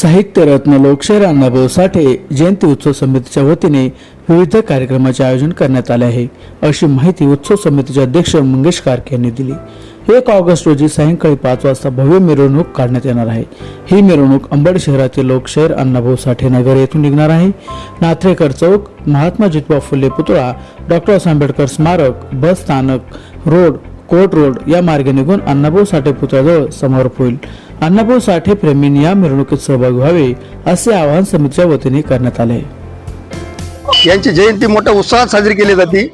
साहित्यरत्न लोकशाहीर अण्णाभाऊ साठे जयंती उत्सव समितीच्या वतीने विविध कार्यक्रमाचे आयोजन करण्यात आले आहे. अशी माहिती उत्सव समितीचे अध्यक्ष मंगेश कारके यांनी दिली. एक ऑगस्ट रोजी सायंकाळी पाच वाजता भव्य मिरवणूक काढण्यात येणार आहे. ही मिरवणूक अंबड शहरातील लोकशाहीर अण्णाभाऊ साठे नगर येथून निघणार आहे. नात्रेकर चौक महात्मा ज्योतिबा फुले पुतळा डॉक्टर आंबेडकर स्मारक बस स्थानक रोड कोर्ट रोड या मार्गे निघून अण्णाभाऊ साठे पुतळ्याजवळ समारोप होईल अण्णाभाऊ साठे प्रेमींनी या मिरवणुकीत सहभागी व्हावे असे आवाहन समितीच्या वतीने करण्यात आले. यांची जयंती मोठ्या उत्साहात साजरी केली जाते.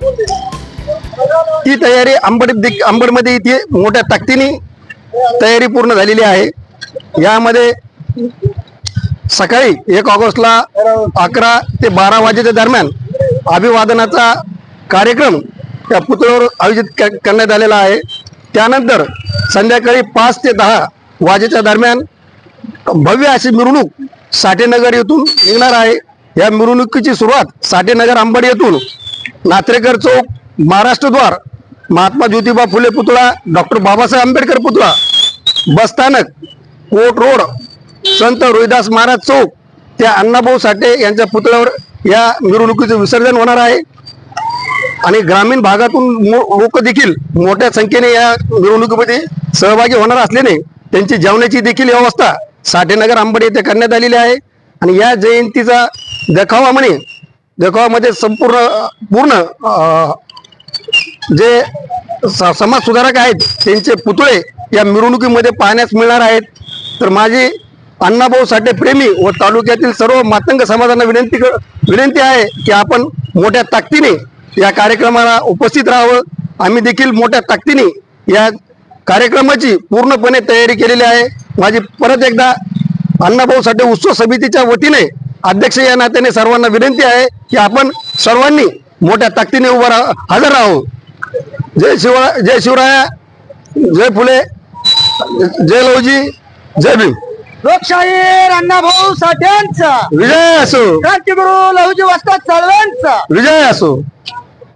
ती तयारी अंबड दिक- अंबडमध्ये इथे मोठ्या ताकदीने तयारी पूर्ण झालेली आहे. यामध्ये सकाळी एक ऑगस्टला अकरा ते बारा वाजेच्या दरम्यान अभिवादनाचा कार्यक्रम त्या पुतळ्यावर आयोजित करण्यात आलेला आहे. त्यानंतर संध्याकाळी पाच ते दहा वाजेच्या दरम्यान भव्य अशी मिरवणूक साठेनगर येथून निघणार आहे. या मिरवणुकीची सुरुवात साठेनगर आंबड येथून नात्रेकर चौक महाराष्ट्रद्वार महात्मा ज्योतिबा फुले पुतळा डॉक्टर बाबासाहेब आंबेडकर पुतळा बसस्थानक कोट रोड संत रोहिदास महाराज चौक त्या अण्णाभाऊ साठे यांच्या पुतळ्यावर या मिरवणुकीचं विसर्जन होणार आहे. आणि ग्रामीण भागातून लोक देखील मोठ्या संख्येने या मिरवणुकीमध्ये सहभागी होणार असल्याने त्यांची जेवणाची देखील व्यवस्था साठेनगर आंबड येथे करण्यात आलेली आहे. आणि या जयंतीचा देखावा म्हणे देखावामध्ये संपूर्ण पूर्ण जे स- समाज सुधारक आहेत त्यांचे पुतळे या मिरवणुकीमध्ये पाहण्यास मिळणार आहेत. तर माझी अण्णाभाऊ साठे प्रेमी व तालुक्यातील सर्व मातंग समाजांना विनंती विनंती आहे की आपण मोठ्या ताकदीने या कार्यक्रमाला उपस्थित राहावं. आम्ही देखील मोठ्या ताकदीने या कार्यक्रमाची पूर्णपणे तयारी केलेली आहे. माझी परत एकदा अण्णाभाऊ साठे उत्सव समितीच्या वतीने अध्यक्ष या नात्याने सर्वांना विनंती आहे की आपण सर्वांनी मोठ्या ताकदीने उभं राहा हजर राहू. जय शिवरा जय शिवराया जय फुले जय लवजी जय भीम. लोकशाहीर अण्णाभाऊ साठ्यांचा विजय असो. क्रांतिगुरु लहुजी वस्ताद चळवळांचा विजय असो.